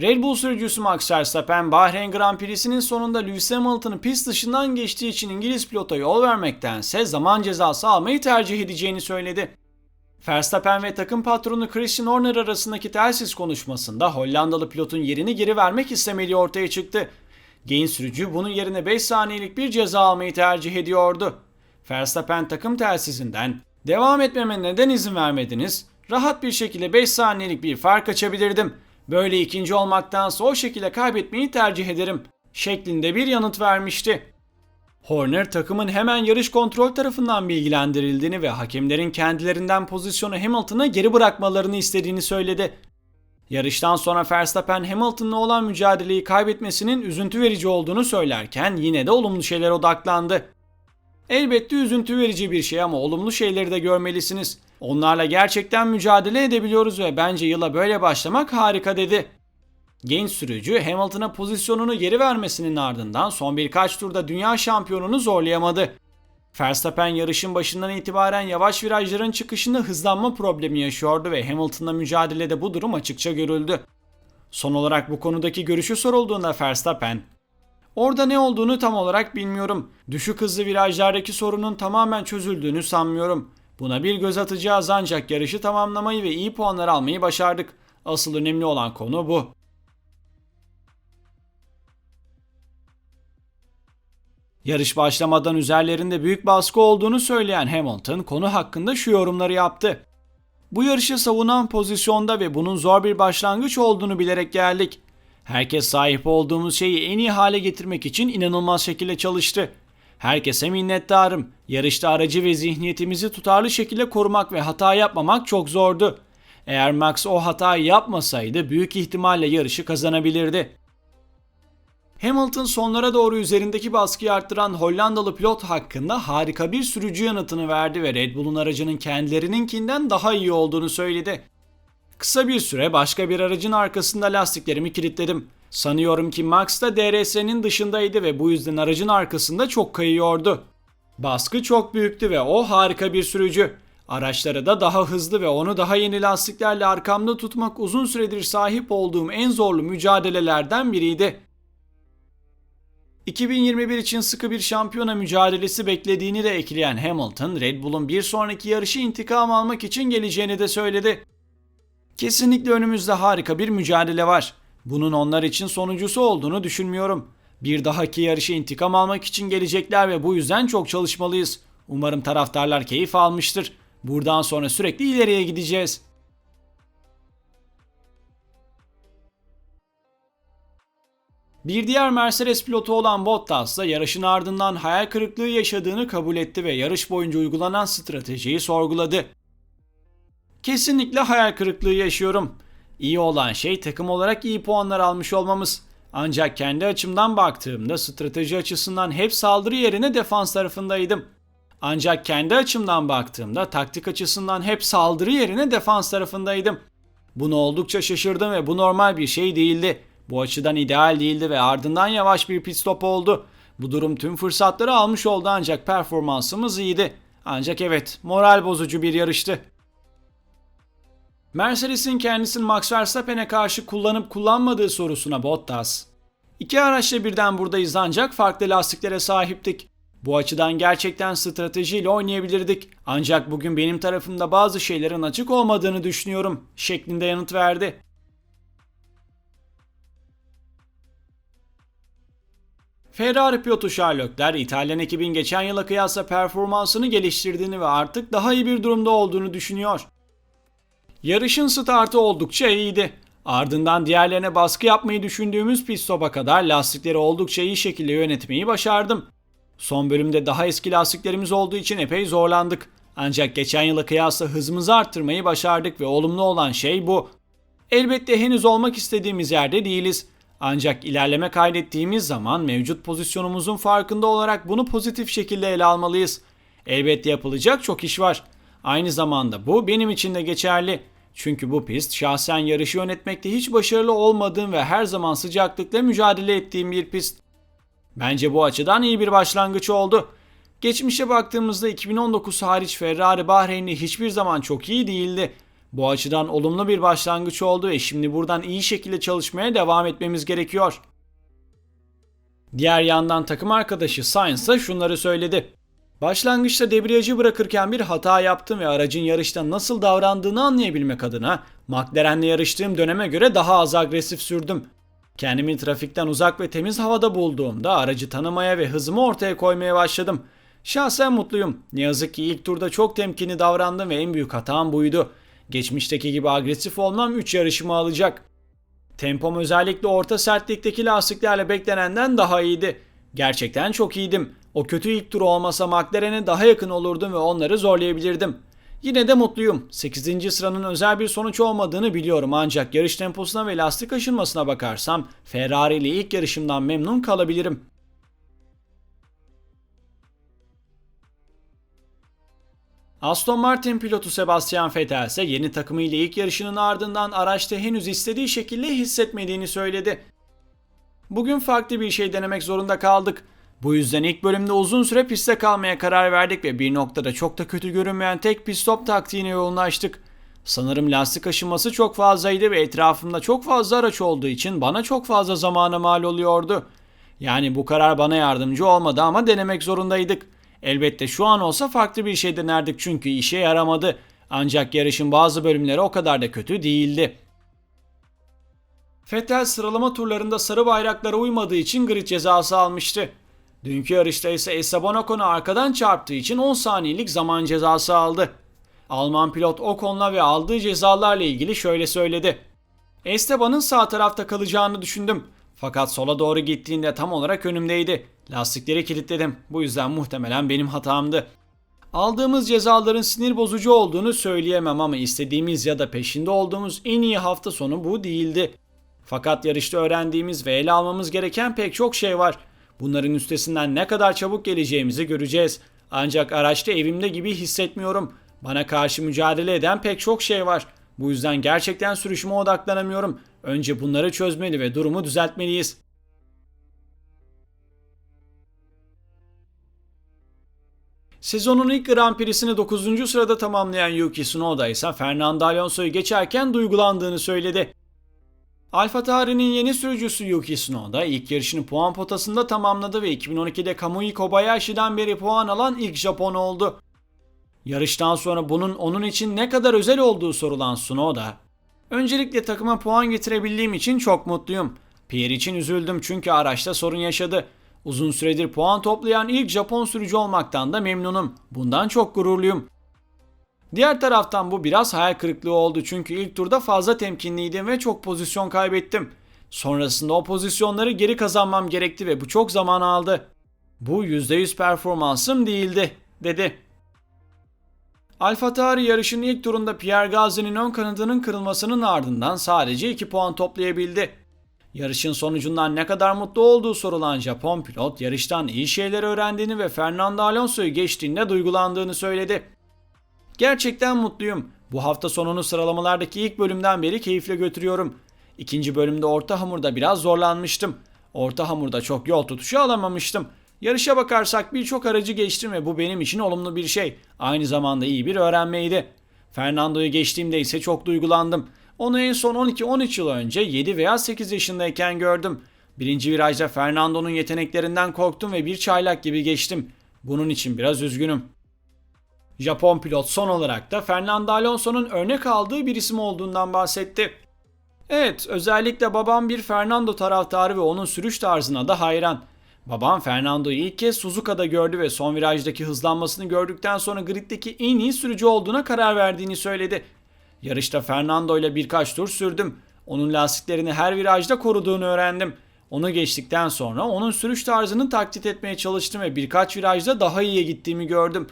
Red Bull sürücüsü Max Verstappen Bahreyn Grand Prix'sinin sonunda Lewis Hamilton'ı pist dışından geçtiği için İngiliz pilota yol vermektense zaman cezası almayı tercih edeceğini söyledi. Verstappen ve takım patronu Christian Horner arasındaki telsiz konuşmasında Hollandalı pilotun yerini geri vermek istemediği ortaya çıktı. Genç sürücü bunun yerine 5 saniyelik bir ceza almayı tercih ediyordu. Verstappen takım telsizinden "Devam etmeme neden izin vermediniz? Rahat bir şekilde 5 saniyelik bir fark açabilirdim. Böyle ikinci olmaktansa o şekilde kaybetmeyi tercih ederim." şeklinde bir yanıt vermişti. Horner takımın hemen yarış kontrol tarafından bilgilendirildiğini ve hakemlerin kendilerinden pozisyonu Hamilton'a geri bırakmalarını istediğini söyledi. Yarıştan sonra Verstappen Hamilton'la olan mücadeleyi kaybetmesinin üzüntü verici olduğunu söylerken yine de olumlu şeylere odaklandı. Elbette üzüntü verici bir şey ama olumlu şeyleri de görmelisiniz. Onlarla gerçekten mücadele edebiliyoruz ve bence yıla böyle başlamak harika dedi. Genç sürücü Hamilton'a pozisyonunu geri vermesinin ardından son birkaç turda dünya şampiyonunu zorlayamadı. Verstappen yarışın başından itibaren yavaş virajların çıkışında hızlanma problemi yaşıyordu ve Hamilton'la mücadelede bu durum açıkça görüldü. Son olarak bu konudaki görüşü sorulduğunda Verstappen, Orada ne olduğunu tam olarak bilmiyorum. Düşük hızlı virajlardaki sorunun tamamen çözüldüğünü sanmıyorum. Buna bir göz atacağız ancak yarışı tamamlamayı ve iyi puanlar almayı başardık. Asıl önemli olan konu bu. Yarış başlamadan üzerlerinde büyük baskı olduğunu söyleyen Hamilton konu hakkında şu yorumları yaptı. Bu yarışı savunan pozisyonda ve bunun zor bir başlangıç olduğunu bilerek geldik. Herkes sahip olduğumuz şeyi en iyi hale getirmek için inanılmaz şekilde çalıştı. Herkese minnettarım. Yarışta aracı ve zihniyetimizi tutarlı şekilde korumak ve hata yapmamak çok zordu. Eğer Max o hatayı yapmasaydı büyük ihtimalle yarışı kazanabilirdi. Hamilton sonlara doğru üzerindeki baskıyı arttıran Hollandalı pilot hakkında harika bir sürücü yanıtını verdi ve Red Bull'un aracının kendilerininkinden daha iyi olduğunu söyledi. Kısa bir süre başka bir aracın arkasında lastiklerimi kilitledim. Sanıyorum ki Max da DRS'nin dışındaydı ve bu yüzden aracın arkasında çok kayıyordu. Baskı çok büyüktü ve o harika bir sürücü. Araçları da daha hızlı ve onu daha yeni lastiklerle arkamda tutmak uzun süredir sahip olduğum en zorlu mücadelelerden biriydi. 2021 için sıkı bir şampiyona mücadelesi beklediğini de ekleyen Hamilton, Red Bull'un bir sonraki yarışı intikam almak için geleceğini de söyledi. Kesinlikle önümüzde harika bir mücadele var. Bunun onlar için sonuncusu olduğunu düşünmüyorum. Bir dahaki yarışı intikam almak için gelecekler ve bu yüzden çok çalışmalıyız. Umarım taraftarlar keyif almıştır. Buradan sonra sürekli ileriye gideceğiz. Bir diğer Mercedes pilotu olan Bottas da yarışın ardından hayal kırıklığı yaşadığını kabul etti ve yarış boyunca uygulanan stratejiyi sorguladı. Kesinlikle hayal kırıklığı yaşıyorum. İyi olan şey takım olarak iyi puanlar almış olmamız. Ancak kendi açımdan baktığımda strateji açısından hep saldırı yerine defans tarafındaydım. Ancak kendi açımdan baktığımda taktik açısından hep saldırı yerine defans tarafındaydım. Bunu oldukça şaşırdım ve bu normal bir şey değildi. Bu açıdan ideal değildi ve ardından yavaş bir pit stop oldu. Bu durum tüm fırsatları almış oldu ancak performansımız iyiydi. Ancak evet moral bozucu bir yarıştı. Mercedes'in kendisini Max Verstappen'e karşı kullanıp kullanmadığı sorusuna Bottas. İki araçla birden buradayız ancak farklı lastiklere sahiptik. Bu açıdan gerçekten stratejiyle oynayabilirdik. Ancak bugün benim tarafımda bazı şeylerin açık olmadığını düşünüyorum şeklinde yanıt verdi. Ferrari pilotu Charles Leclerc, İtalyan ekibin geçen yıla kıyasla performansını geliştirdiğini ve artık daha iyi bir durumda olduğunu düşünüyor. Yarışın startı oldukça iyiydi. Ardından diğerlerine baskı yapmayı düşündüğümüz pit stop'a kadar lastikleri oldukça iyi şekilde yönetmeyi başardım. Son bölümde daha eski lastiklerimiz olduğu için epey zorlandık. Ancak geçen yıla kıyasla hızımızı arttırmayı başardık ve olumlu olan şey bu. Elbette henüz olmak istediğimiz yerde değiliz. Ancak ilerleme kaydettiğimiz zaman mevcut pozisyonumuzun farkında olarak bunu pozitif şekilde ele almalıyız. Elbette yapılacak çok iş var. Aynı zamanda bu benim için de geçerli. Çünkü bu pist şahsen yarışı yönetmekte hiç başarılı olmadığım ve her zaman sıcaklıkla mücadele ettiğim bir pist. Bence bu açıdan iyi bir başlangıç oldu. Geçmişe baktığımızda 2019 hariç Ferrari Bahreyn'de hiçbir zaman çok iyi değildi. Bu açıdan olumlu bir başlangıç oldu ve şimdi buradan iyi şekilde çalışmaya devam etmemiz gerekiyor. Diğer yandan takım arkadaşı Sainz da şunları söyledi. Başlangıçta debriyajı bırakırken bir hata yaptım ve aracın yarışta nasıl davrandığını anlayabilmek adına McLaren'le yarıştığım döneme göre daha az agresif sürdüm. Kendimi trafikten uzak ve temiz havada bulduğumda aracı tanımaya ve hızımı ortaya koymaya başladım. Şahsen mutluyum. Ne yazık ki ilk turda çok temkinli davrandım ve en büyük hatam buydu. Geçmişteki gibi agresif olmam 3 yarışımı alacak. Tempom özellikle orta sertlikteki lastiklerle beklenenden daha iyiydi. Gerçekten çok iyiydim. O kötü ilk tur olmasa McLaren'e daha yakın olurdum ve onları zorlayabilirdim. Yine de mutluyum. 8. sıranın özel bir sonuç olmadığını biliyorum ancak yarış temposuna ve lastik aşınmasına bakarsam Ferrari ile ilk yarışımdan memnun kalabilirim. Aston Martin pilotu Sebastian Vettel ise yeni takımıyla ilk yarışının ardından araçta henüz istediği şekilde hissetmediğini söyledi. Bugün farklı bir şey denemek zorunda kaldık. Bu yüzden ilk bölümde uzun süre pistte kalmaya karar verdik ve bir noktada çok da kötü görünmeyen tek pit stop taktiğine yoğunlaştık. Sanırım lastik aşınması çok fazlaydı ve etrafımda çok fazla araç olduğu için bana çok fazla zamana mal oluyordu. Yani bu karar bana yardımcı olmadı ama denemek zorundaydık. Elbette şu an olsa farklı bir şey denerdik çünkü işe yaramadı. Ancak yarışın bazı bölümleri o kadar da kötü değildi. Vettel sıralama turlarında sarı bayraklara uymadığı için grid cezası almıştı. Dünkü yarışta ise Esteban Ocon'u arkadan çarptığı için 10 saniyelik zaman cezası aldı. Alman pilot Ocon'la ve aldığı cezalarla ilgili şöyle söyledi. Esteban'ın sağ tarafta kalacağını düşündüm. Fakat sola doğru gittiğinde tam olarak önümdeydi. Lastikleri kilitledim. Bu yüzden muhtemelen benim hatamdı. Aldığımız cezaların sinir bozucu olduğunu söyleyemem ama istediğimiz ya da peşinde olduğumuz en iyi hafta sonu bu değildi. Fakat yarışta öğrendiğimiz ve ele almamız gereken pek çok şey var. Bunların üstesinden ne kadar çabuk geleceğimizi göreceğiz. Ancak araçta evimde gibi hissetmiyorum. Bana karşı mücadele eden pek çok şey var. Bu yüzden gerçekten sürüşüme odaklanamıyorum. Önce bunları çözmeli ve durumu düzeltmeliyiz. Sezonun ilk Grand Prix'sini 9. sırada tamamlayan Yuki Tsunoda ise Fernando Alonso'yu geçerken duygulandığını söyledi. Alfa Tauri'nin yeni sürücüsü Yuki Tsunoda ilk yarışını puan potasında tamamladı ve 2012'de Kamui Kobayashi'den beri puan alan ilk Japon oldu. Yarıştan sonra bunun onun için ne kadar özel olduğu sorulan Tsunoda, Öncelikle takıma puan getirebildiğim için çok mutluyum. Pierre için üzüldüm çünkü araçta sorun yaşadı. Uzun süredir puan toplayan ilk Japon sürücü olmaktan da memnunum. Bundan çok gururluyum. Diğer taraftan bu biraz hayal kırıklığı oldu çünkü ilk turda fazla temkinliydim ve çok pozisyon kaybettim. Sonrasında o pozisyonları geri kazanmam gerekti ve bu çok zaman aldı. Bu %100 performansım değildi, dedi. Alfa Tauri yarışın ilk turunda Pierre Gasly'nin ön kanadının kırılmasının ardından sadece 2 puan toplayabildi. Yarışın sonucundan ne kadar mutlu olduğu sorulan Japon pilot yarıştan iyi şeyler öğrendiğini ve Fernando Alonso'yu geçtiğinde duygulandığını söyledi. Gerçekten mutluyum. Bu hafta sonunu sıralamalardaki ilk bölümden beri keyifle götürüyorum. İkinci bölümde orta hamurda biraz zorlanmıştım. Orta hamurda çok yol tutuşu alamamıştım. Yarışa bakarsak birçok aracı geçtim ve bu benim için olumlu bir şey. Aynı zamanda iyi bir öğrenmeydi. Fernando'yu geçtiğimde ise çok duygulandım. Onu en son 12-13 yıl önce 7 veya 8 yaşındayken gördüm. Birinci virajda Fernando'nun yeteneklerinden korktum ve bir çaylak gibi geçtim. Bunun için biraz üzgünüm. Japon pilot son olarak da Fernando Alonso'nun örnek aldığı bir isim olduğundan bahsetti. Evet, özellikle babam bir Fernando taraftarı ve onun sürüş tarzına da hayran. Babam Fernando'yu ilk kez Suzuka'da gördü ve son virajdaki hızlanmasını gördükten sonra griddeki en iyi sürücü olduğuna karar verdiğini söyledi. Yarışta Fernando ile birkaç tur sürdüm. Onun lastiklerini her virajda koruduğunu öğrendim. Onu geçtikten sonra onun sürüş tarzını taklit etmeye çalıştım ve birkaç virajda daha iyiye gittiğimi gördüm.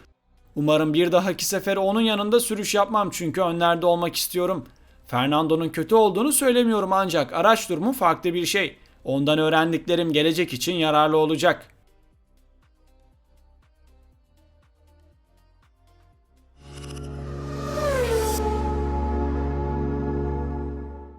Umarım bir dahaki sefere onun yanında sürüş yapmam çünkü önlerde olmak istiyorum. Fernando'nun kötü olduğunu söylemiyorum ancak araç durumu farklı bir şey. Ondan öğrendiklerim gelecek için yararlı olacak.